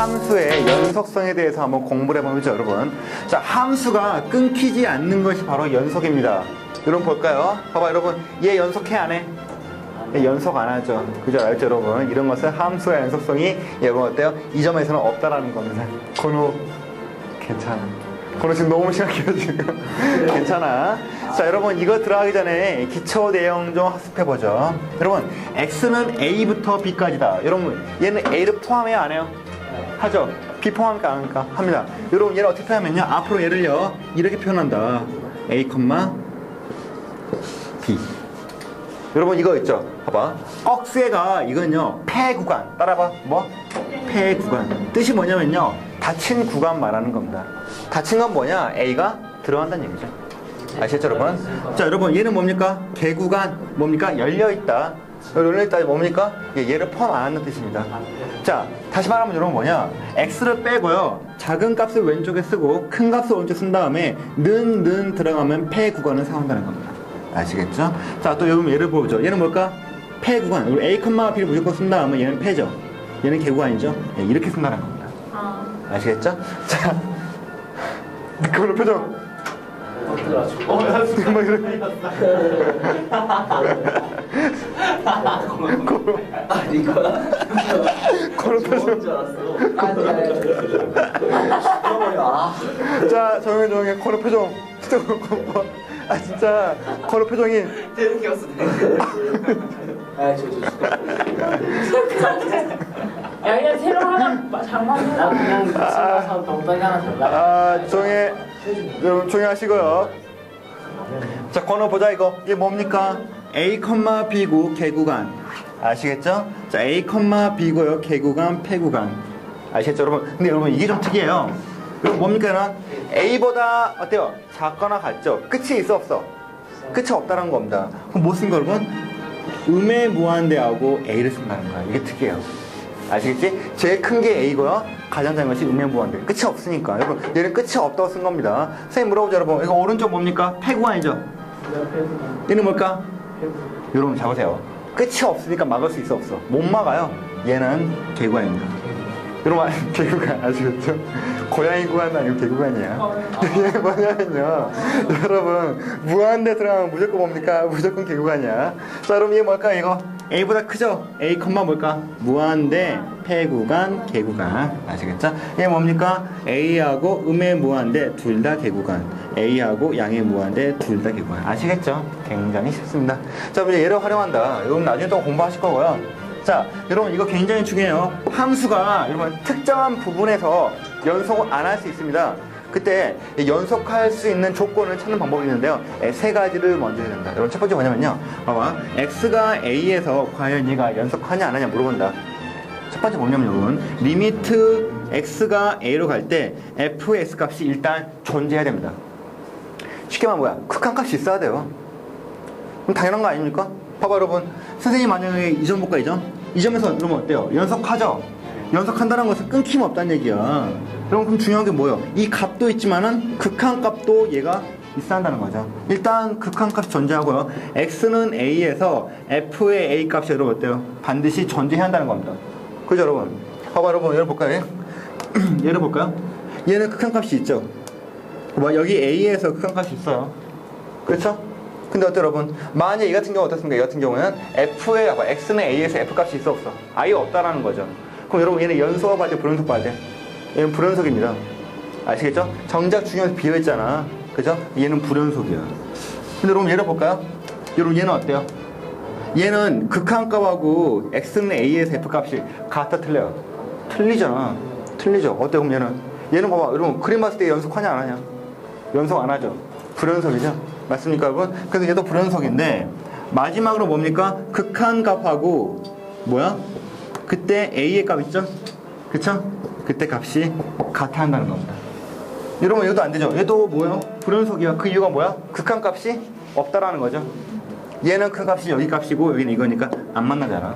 함수의 연속성에 대해서 한번 공부를 해보죠, 여러분. 자, 함수가 끊기지 않는 것이 바로 연속입니다. 여러분 볼까요? 봐봐, 여러분. 얘 연속해, 안 해? 얘 연속 안 하죠. 그죠? 알죠, 여러분? 이런 것은 함수의 연속성이 여러분 어때요? 이 점에서는 없다라는 겁니다. 건우, 괜찮아. 건우 지금 너무 심각해요, 지금. 괜찮아. 자, 여러분, 이거 들어가기 전에 기초 내용 좀 학습해보죠. 여러분, X는 A부터 B까지다. 여러분, 얘는 A를 포함해요, 안 해요? 하죠? B 포함할까, 안 할까? 합니다. 여러분, 얘를 어떻게 표현하면요. 앞으로 얘를요, 이렇게 표현한다. A, B. 여러분 이거 있죠? 봐봐. 억세가 이건요 폐 구간. 따라봐. 뭐? 폐 구간. 뜻이 뭐냐면요 닫힌 구간 말하는 겁니다. 닫힌 건 뭐냐? A가 들어간다는 얘기죠. 아시겠죠, 여러분? 자, 여러분 얘는 뭡니까? 개구간 뭡니까? 열려 있다. 있다 뭡니까? 예, 얘를 포함 안 하는 뜻입니다. 자, 다시 말하면 여러분 뭐냐? x를 빼고요. 작은 값을 왼쪽에 쓰고 큰 값을 오른쪽 쓴 다음에 는, 는 들어가면 폐 구간을 사용한다는 겁니다. 아시겠죠? 자, 또 여러분 얘를 보죠. 얘는 뭘까? 폐 구간. 우리 a, b를 무조건 쓴 다음에 얘는 폐죠. 얘는 개구간이죠. 예, 이렇게 쓴다는 겁니다. 아, 아시겠죠? 자, 그걸로 표정. 어떡하죠? 막 이렇게. 아 이거야? 표정. 좋은 줄 알았어 아 자, 조용히 조용히 코너 표정. 아 진짜 코너 표정이 되는 게 없어 아저저 야 그냥 새로 하나 장만해라. 그냥 집에서 동동이 하나 달라. 아 조용히 여러분 조용히 하시고요. 자, 코너 보자 이거. 이게 뭡니까? A, B고 개구간. 아시겠죠? 자, A, B고요. 개구간, 폐구간. 아시겠죠, 여러분? 근데 여러분 이게 좀 특이해요. 이거 뭡니까, 얘는? A보다 어때요? 작거나 같죠? 끝이 있어 없어? 끝이 없다는 겁니다. 그럼 뭐 쓴 거, 여러분? 음의 무한대하고 A를 쓴다는 거야. 이게 특이해요. 아시겠지? 제일 큰 게 A고요. 가장 작은 것이 무한대. 끝이 없으니까. 여러분, 얘는 끝이 없다고 쓴 겁니다. 선생님 물어보죠, 여러분. 이거 오른쪽 뭡니까? 폐구간이죠? 얘는 뭘까? 여러분 잡으세요. 끝이 없으니까 막을 수 있어 없어? 못 막아요. 얘는 개구간입니다. 여러분 아, 개구간 아시겠죠? 고양이 구간도 아니고 개구간이야. 이게 뭐냐면요. 여러분 무한대 들어가면 무조건 뭡니까? 무조건 개구간이야. 자 여러분 이게 뭘까 이거? A보다 크죠? A 컴마 뭘까? 무한대 폐구간 개구간 아시겠죠? 이게 뭡니까? A하고 음의 무한대 둘 다 개구간 A하고 양의 무한대 둘 다 개구간 아시겠죠? 굉장히 쉽습니다 자 이제 얘를 활용한다 여러분 나중에 또 공부하실 거고요 자 여러분 이거 굉장히 중요해요 함수가 여러분 특정한 부분에서 연속을 안 할 수 있습니다 그때 연속할 수 있는 조건을 찾는 방법이 있는데요. 예, 세 가지를 먼저 해야 된다. 여러분 첫 번째 뭐냐면요. 봐봐. x가 a에서 과연 얘가 연속하냐 안 하냐 물어본다. 첫 번째 뭐냐면 여러분 리미트 x가 a로 갈 때 f의 x 값이 일단 존재해야 됩니다. 쉽게 말하면 뭐야? 극한 값이 있어야 돼요. 그럼 당연한 거 아닙니까? 봐봐 여러분 선생님 만약에 이 점 볼까 이 점? 이 점에서 그러면 어때요? 연속하죠? 연속한다는 것은 끊김 없다는 얘기야 여러분 그럼 중요한 게 뭐예요? 이 값도 있지만은 극한 값도 얘가 있어야 한다는 거죠 일단 극한 값이 존재하고요 x는 a에서 f의 a 값이 여러분 어때요? 반드시 존재해야 한다는 겁니다 그죠 여러분? 봐봐 여러분 얘를 볼까요? 얘를 볼까요? 얘는 극한 값이 있죠 뭐 여기 a에서 극한 값이 있어요 그렇죠? 근데 어때 여러분? 만약 이 같은 경우 어떻습니까? 이 같은 경우는 f의 봐봐, x는 a에서 f 값이 있어 없어? 아예 없다라는 거죠. 그럼 여러분 얘는 연속화 봐야 돼, 불연속 봐야 돼? 얘는 불연속입니다. 아시겠죠? 정작 중요해서 비어 있잖아. 그죠? 얘는 불연속이야. 근데 여러분 얘를 볼까요? 여러분 얘는 어때요? 얘는 극한값하고 x는 a에서 f 값이 같아 틀려요. 틀리잖아. 틀리죠. 어때 그럼 얘는? 얘는 봐봐. 여러분 그림 봤을 때 연속하냐 안 하냐? 연속 안 하죠. 불연속이죠. 맞습니까, 여러분? 그래서 얘도 불연속인데 마지막으로 뭡니까? 극한값하고 뭐야? 그때 a의 값 있죠? 그쵸? 그때 값이 같아 한다는 겁니다. 여러분 얘도 안 되죠? 얘도 뭐예요? 불연속이야. 그 이유가 뭐야? 극한 값이 없다라는 거죠. 얘는 큰 값이 여기 값이고 여기는 이거니까 안 만나잖아.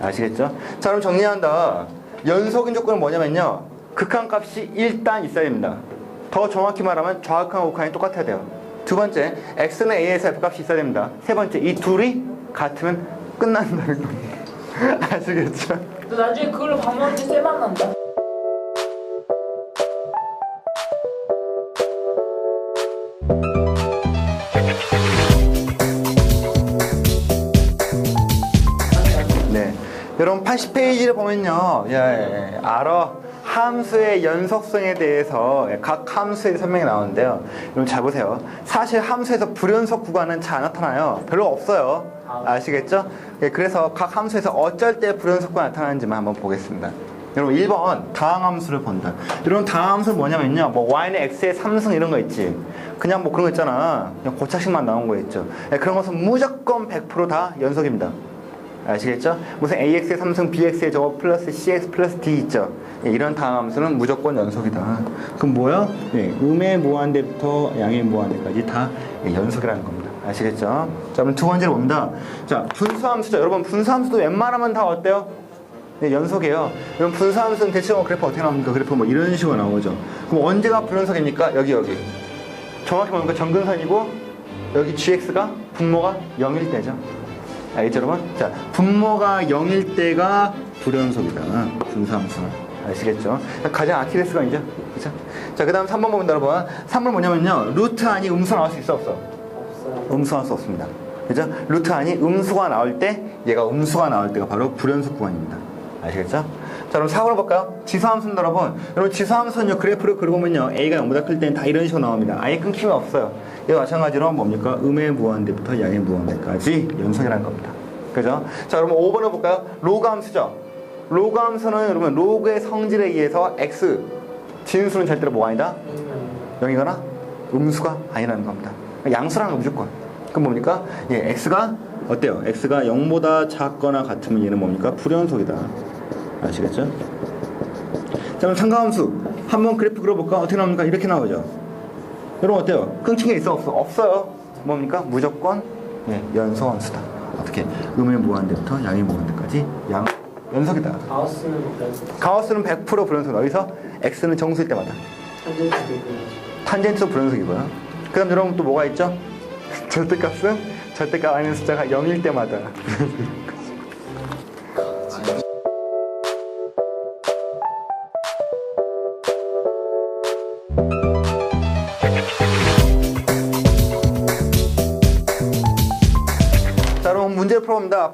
아시겠죠? 자 그럼 정리한다. 연속인 조건은 뭐냐면요. 극한 값이 일단 있어야 됩니다. 더 정확히 말하면 좌극한 우극한이 똑같아야 돼요. 두 번째, x는 a에서 f 값이 있어야 됩니다. 세 번째, 이 둘이 같으면 끝난다는 겁니다. 아시겠죠? 너 나중에 그걸로 밥 먹을 때 쎄맛 난다. 여러분 80페이지를 보면요. 예, 예, 알아. 함수의 연속성에 대해서 각 함수의 설명이 나오는데요. 여러분 잘 보세요. 사실 함수에서 불연속 구간은 잘안 나타나요. 별로 없어요. 아시겠죠? 예, 그래서 각 함수에서 어쩔 때 불연속 구간 나타나는지만 한번 보겠습니다. 여러분 1번 다항함수를 본다. 여러분 다항함수는 뭐냐면요. 뭐 y는 x의 3승 이런 거 있지. 그냥 뭐 그런 거 있잖아. 그냥 고착식만 나온 거 있죠. 예, 그런 것은 무조건 100%다 연속입니다. 아시겠죠? 무슨 AX의 3승, BX의 저거 플러스 CX 플러스 D 있죠? 예, 이런 다함수는 무조건 연속이다. 그럼 뭐야? 예, 음의 무한대부터 양의 무한대까지 다 예, 연속이라는 겁니다. 아시겠죠? 자, 그럼 두 번째로 봅니다. 자, 분수함수죠. 여러분, 분수함수도 웬만하면 다 어때요? 네, 연속이에요. 그럼 분수함수는 대체적으로 그래프 어떻게 나옵니까? 그래프 뭐 이런 식으로 나오죠. 그럼 언제가 불연속입니까? 여기, 여기. 정확히 보니까 정근선이고, 여기 GX가 분모가 0일 때죠. 알겠죠, 여러분? 자, 분모가 0일 때가 불연속이다. 분수함수는. 아시겠죠? 가장 아킬레스건이죠. 그죠? 자, 그 다음 3번 보면 여러분. 3번 뭐냐면요. 루트 안이 음수 나올 수 있어, 없어? 없어요. 음수 나올 수 없습니다. 그죠? 루트 안이 음수가 나올 때, 얘가 음수가 나올 때가 바로 불연속 구간입니다. 아시겠죠? 자, 그럼 4번을 볼까요? 지수함수입니다, 여러분. 여러분, 지수함수는요, 그래프를 그려보면요, A가 0보다 클 때는 다 이런 식으로 나옵니다. 아예 끊김이 없어요. 이거 마찬가지로 뭡니까? 음의 무한대부터 양의 무한대까지 연속이라는 겁니다. 그죠? 자, 여러분 5번을 볼까요? 로그 함수죠? 로그 함수는 여러분, 로그의 성질에 의해서 x, 진수는 절대로 뭐가 아니다? 0이거나 음수가 아니라는 겁니다. 양수라는 건 무조건. 그럼 뭡니까? 예, x가 어때요? x가 0보다 작거나 같으면 얘는 뭡니까? 불연속이다. 아시겠죠? 자, 그럼 상가함수. 한번 그래프 그려볼까? 어떻게 나옵니까? 이렇게 나오죠. 여러분 어때요? 끊긴 게 있어? 없어? 없어요. 뭡니까? 무조건 예, 연소함수다. 어떻게? 음의 무한대부터 양의 무한대까지 양 연속이다. 가우스는 연속. 가우스는 100% 불연속. 어디서? x는 정수일 때마다. 탄젠트도 불연속이고요. 그 다음 여러분 또 뭐가 있죠? 절대값은 절대값 아닌 숫자가 0일 때마다.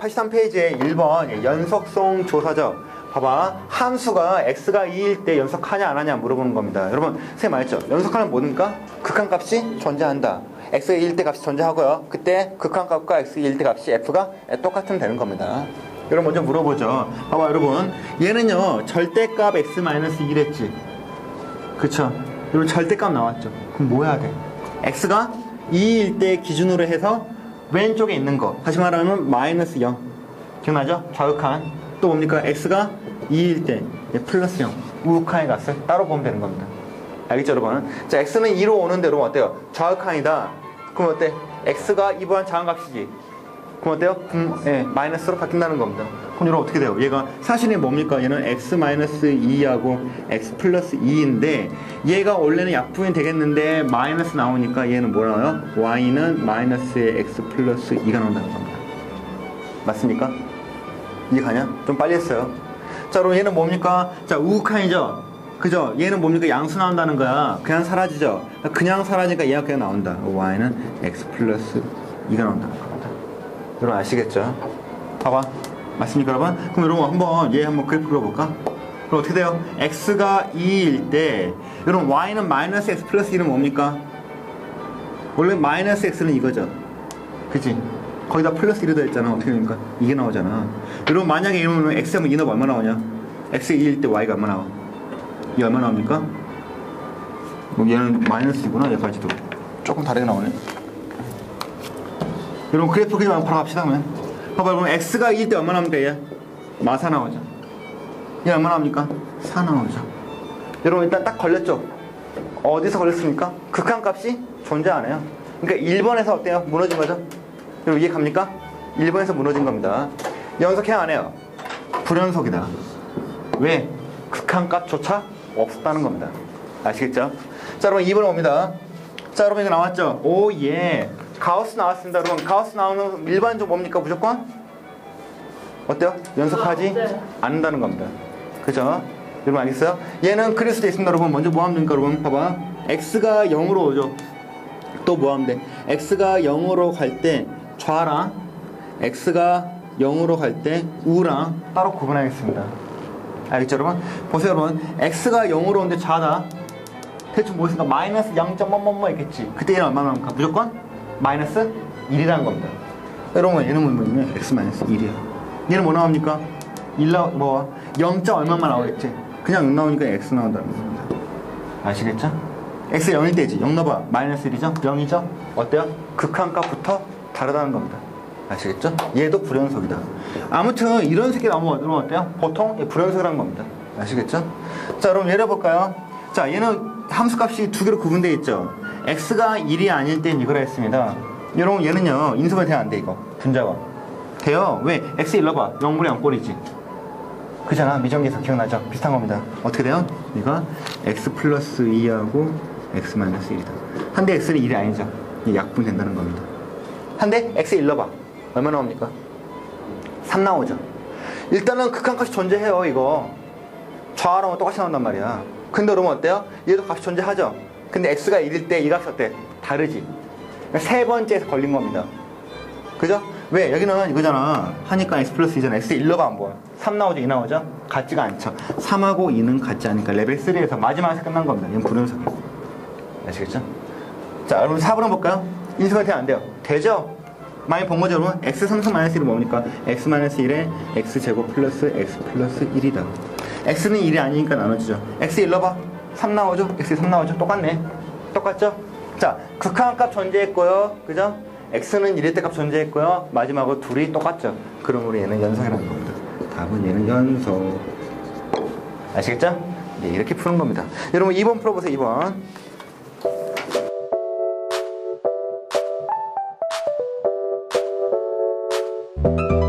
83페이지에 1번 연속성 조사죠. 봐봐. 함수가 x가 2일 때 연속하냐 안 하냐 물어보는 겁니다. 여러분, 선생님 말했죠? 연속하는 뭐든가? 극한값이 존재한다. x가 2일 때 값이 존재하고요. 그때 극한값과 x 2일 때 값이 f가 똑같으면 되는 겁니다. 여러분 먼저 물어보죠. 봐봐 여러분. 얘는요. 절대값 x-1 했지. 그쵸? 여러분 절대값 나왔죠. 그럼 뭐 해야 돼? x가 2일 때 기준으로 해서 왼쪽에 있는 거 다시 말하면 마이너스 0 기억나죠? 좌극한 또 뭡니까? x가 2일 때 예, 플러스 0 우극한의 값을 따로 보면 되는 겁니다 알겠죠 여러분? 자 x는 2로 오는데 여러분 어때요? 좌극한이다 그럼 어때? x가 2보다 작은 값이지 그럼 어때요? 음, 예, 마이너스로 바뀐다는 겁니다. 그럼 여러분 어떻게 돼요? 얘가 사실이 뭡니까? 얘는 x 마이너스 2하고 x 플러스 2인데 얘가 원래는 약분이 되겠는데 마이너스 나오니까 얘는 뭐 나와요? y는 마이너스의 x 플러스 2가 나온다는 겁니다. 맞습니까? 이해 가냐? 좀 빨리 했어요. 자, 그럼 얘는 뭡니까? 자, 우극한이죠? 그죠? 얘는 뭡니까? 양수 나온다는 거야. 그냥 사라지죠? 그냥 사라지니까 얘가 그냥 나온다. y는 x 플러스 2가 나온다는 겁니다. 여러분 아시겠죠? 봐봐. 맞습니까, 여러분? 그럼 여러분 한번 얘 한번 그래프 그려볼까? 그럼 어떻게 돼요? x가 2일 때, 여러분 y는 마이너스 x 플러스 1은 뭡니까? 원래 마이너스 x는 이거죠. 그치? 거기다 플러스 1이 더했잖아. 어떻게 됩니까? 이게 나오잖아. 여러분 만약에 이러면 x 하면 2는 얼마 나오냐? x가 2일 때 y가 얼마 나와? 이 얼마 나옵니까? 뭐 얘는 마이너스이구나 얘까지도 조금 다르게 나오네. 여러분 그래프 그냥 바로 갑시다 그러면 봐봐 그러면 x가 2일 때 얼마 나옵니까 얘? 마사 나오죠 얘 얼마 나옵니까? 4 나오죠 여러분 일단 딱 걸렸죠 어디서 걸렸습니까? 극한값이 존재 안 해요 그러니까 1번에서 어때요? 무너진 거죠? 여러분 이해 갑니까? 1번에서 무너진 겁니다 연속해야 안 해요 불연속이다 왜? 극한값조차 없었다는 겁니다 아시겠죠? 자 여러분 2번 옵니다 자 여러분 이거 나왔죠? 오예 가우스 나왔습니다 여러분 가우스 나오는 일반적 뭡니까 무조건? 어때요? 연속하지 네. 않는다는 겁니다. 그죠? 여러분 알겠어요? 얘는 그릴 수도 있습니다, 여러분. 먼저 뭐 하면 됩니까, 여러분? 봐봐. x가 0으로 오죠. 또 뭐 하면 돼? x가 0으로 갈 때 좌랑 x가 0으로 갈 때 우랑 따로 구분하겠습니다. 알겠죠, 여러분? 보세요, 여러분. x가 0으로 오는데 좌다. 대충 뭐 있습니까? 마이너스 0.뭐뭐뭐 있겠지. 그때 얘는 얼마나 나옵니까? 무조건 마이너스 1이라는 겁니다. 여러분, 얘는 뭐냐면 x 마이너스 1이야. 얘는 뭐 나옵니까? 1 나, 뭐, 0. 얼마만 나오겠지. 그냥 0 나오니까 x 나온다는 겁니다. 아시겠죠? x 0일 때지. 0 넣어봐. 마이너스 1이죠? 0이죠? 어때요? 극한값부터 다르다는 겁니다. 아시겠죠? 얘도 불연속이다. 아무튼 이런 색이 나오면 어때요? 보통 얘 불연속이라는 겁니다. 아시겠죠? 자, 여러분 예를 볼까요? 자, 얘는 함수값이 두 개로 구분되어 있죠. X가 1이 아닐 땐 이거라 했습니다. 여러분 얘는요 인수가 돼야 안 돼 이거 분자가 돼요. 왜? x 1 넣어봐. 0분의 0꼴이지. 그잖아 미정계에서 기억나죠? 비슷한 겁니다. 어떻게 돼요? 이거 x 플러스 2하고 x 마이너스 1이다. 한데 x는 1이 아니죠. 이게 약분 된다는 겁니다. 한데 x 1 넣어봐. 얼마 나옵니까? 3 나오죠. 일단은 극한값이 존재해요 이거. 좌우랑 똑같이 나온단 말이야. 근데 그러면 어때요? 얘도 값이 존재하죠. 근데 x가 1일 때이 값이 어때? 다르지. 그러니까 세 번째에서 걸린 겁니다. 그죠? 왜? 여기는 이거잖아. 하니까 x 플러스 2잖아. x 1로가 안 보여. 3 나오죠? 2 나오죠? 같지가 않죠. 3하고 2는 같지 않으니까 레벨 3에서 마지막에서 끝난 겁니다. 얘는 불연속이에요. 아시겠죠? 자, 여러분 4번은 볼까요? 인수가 되면 안 돼요. 되죠? 많이 본 거죠, 여러분? x 3승 마이너스 1은 뭡니까? x 마이너스 1에 x 제곱 플러스 x 플러스 1이다. x는 1이 아니니까 나눠지죠. x 1 넣어봐. 3 나오죠? x 3 나오죠? 똑같네. 똑같죠? 자, 극한값 존재했고요. 그죠? x는 1일 때값 존재했고요. 마지막으로 둘이 똑같죠? 그러므로 얘는 연속이라는 겁니다. 답은 얘는 연속. 아시겠죠? 네, 이렇게 푸는 겁니다. 여러분 2번 풀어보세요, 2번. 네,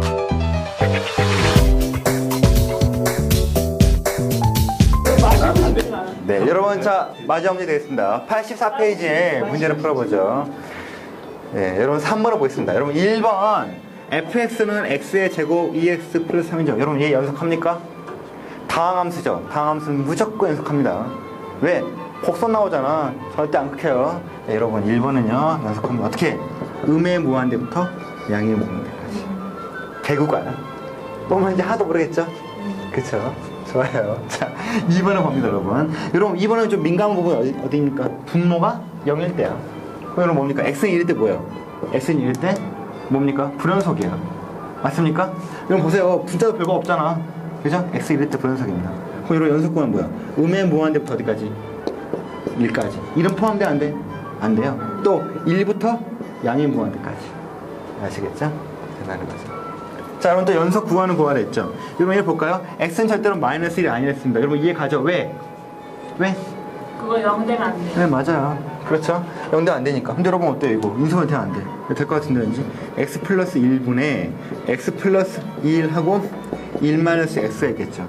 자 마지막 문제 되겠습니다. 84페이지에 문제를 풀어보죠. 네, 여러분 3번을 보겠습니다. 여러분 1번 fx는 x의 제곱 2x 플러스 3이죠. 여러분 얘 연속합니까? 다항함수죠. 다항함수는 무조건 연속합니다. 왜? 곡선 나오잖아. 절대 안 극해요. 네, 여러분 1번은요 연속합니다. 어떻게? 음의 무한대부터 양의 무한대까지. 개구가 뭐 뭔지 하도 모르겠죠? 그쵸? 좋아요. 자, 2번을 봅니다, 여러분. 여러분, 2번은 좀 민감한 부분 어디, 어디입니까? 분모가 0일 때야. 그럼 뭡니까? x는 1일 때 뭐예요? x는 1일 때 뭡니까? 불연속이에요. 맞습니까? 여러분 보세요. 분자도 별거 없잖아. 그죠? x 1일 때 불연속입니다. 그럼 여러분 연속구는 뭐야? 음의 무한대부터 어디까지? 1까지. 1은 포함돼, 안 돼? 안 돼요. 또 1부터 양의 무한대까지. 아시겠죠? 대단한 거죠. 자, 여러분 또 연속 구하는 구하라 했죠. 여러분 이거 볼까요? x는 절대로 마이너스 1이 아니랬습니다. 여러분 이해 가죠? 왜? 왜? 그거 영대면 안 돼. 네, 맞아요. 그렇죠. 0대 안 되니까. 근데 여러분 어때요, 이거? 인수가 되면 안 돼. 될 것 같은데, 왠지? x 플러스 1분의 x 플러스 1하고 1 마이너스 x가 있겠죠.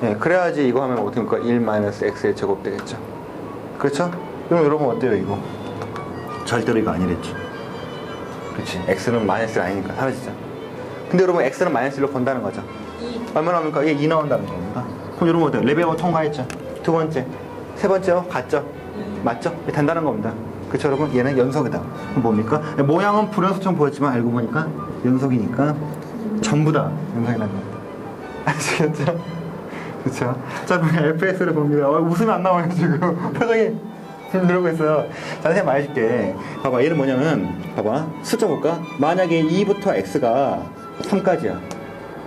네, 그래야지 이거 하면 어떻게 됩니까? 1 마이너스 x의 제곱 되겠죠. 그렇죠? 그럼 여러분 어때요, 이거? 절대로 이거 아니랬죠. 그렇지. x는 마이너스가 아니니까 사라지죠. 근데 여러분 x는 마이너스 1로 본다는 거죠. 2. 얼마 나옵니까? 얘2 나온다는 겁니다. 그럼 여러분 어때요? 레벨 1 통과했죠? 두 번째. 세 번째요? 같죠? 맞죠? 이게 된다는 겁니다. 그쵸 여러분? 얘는 연속이다. 그럼 뭡니까? 모양은 불연속처럼 보였지만 알고 보니까 연속이니까 전부 다 연속이라는 겁니다. 아시겠죠? 그쵸? 자, 그럼 FS를 봅니다. 어, 웃음이 안 나와요, 지금. 표정이 누르고 있어요. 자세히 말해줄게. 봐봐, 얘는 뭐냐면, 봐봐. 숫자 볼까? 만약에 2부터 X가 3까지야.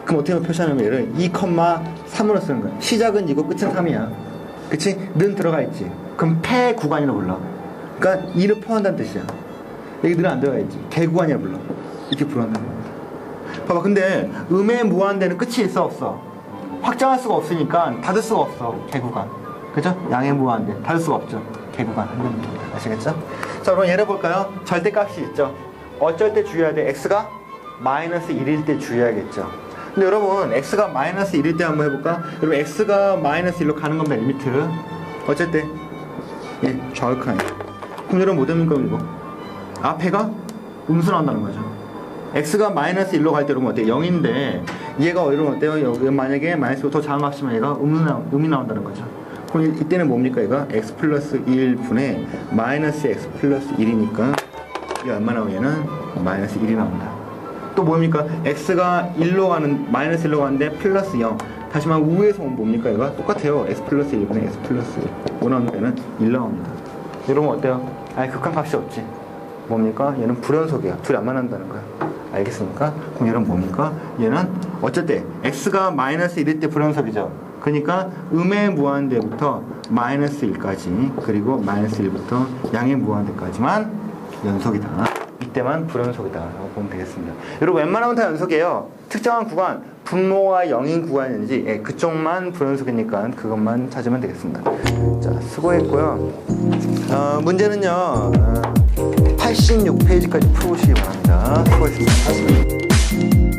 그럼 어떻게 표시하냐면 얘를 2,3으로 쓰는 거야. 시작은 이고 끝은 3이야. 그치? 는 들어가 있지. 그럼 폐 구간이라고 불러. 그러니까 2를 포함한다는 뜻이야. 여기 는 안 들어가 있지. 개구간이라고 불러. 이렇게 거야. 봐봐, 근데 음의 무한대는 끝이 있어, 없어? 확장할 수가 없으니까 닫을 수가 없어, 개구간. 그죠? 양의 무한대. 닫을 수가 없죠. 개구간. 아시겠죠? 자, 그럼 예를 볼까요? 절대값이 있죠. 어쩔 때 주의해야 돼? x가 마이너스 1일 때 주의해야겠죠. 근데 여러분, x가 마이너스 1일 때 한번 해볼까? 여러분, x가 마이너스 1로 가는 겁니다, 리미트. 때? 예, 좌극한이. 그럼 여러분, 뭐 됩니까, 이거? 앞에가 음수 나온다는 거죠. x가 마이너스 1로 갈 때 여러분 어때요? 0인데 얘가 이러면 어때요? 여기 만약에 마이너스 더 작은 값이면 얘가 음이, 나, 음이 나온다는 거죠. 그럼 이- 이때는 뭡니까? 얘가 x 플러스 1분의 마이너스 x 플러스 1이니까 이게 얼마 나오면 얘는 마이너스 1이 나온다. 또 뭡니까? x가 1로 가는 마이너스 1로 가는데 플러스 0. 다시 말하면 우에서 오면 뭡니까? 얘가 똑같아요. x 플러스 1분의 x 플러스 1. 5 나오는 데는 1 나옵니다. 이러면 어때요? 아예 극한값이 없지. 뭡니까? 얘는 불연속이야. 둘이 안 만난다는 거야. 알겠습니까? 그럼 얘는 뭡니까? 얘는 때 x가 마이너스 1일 때 불연속이죠. 그러니까 음의 무한대부터 마이너스 1까지 그리고 마이너스 1부터 양의 무한대까지만 연속이다. 이때만 불연속이다라고 보면 되겠습니다. 여러분 웬만하면 다 연속이에요. 특정한 구간 분모가 0인 구간인지 예, 그쪽만 불연속이니까 그것만 찾으면 되겠습니다. 자 수고했고요. 어, 문제는요. 어, 86페이지까지 풀어보시기 바랍니다. 수고했습니다.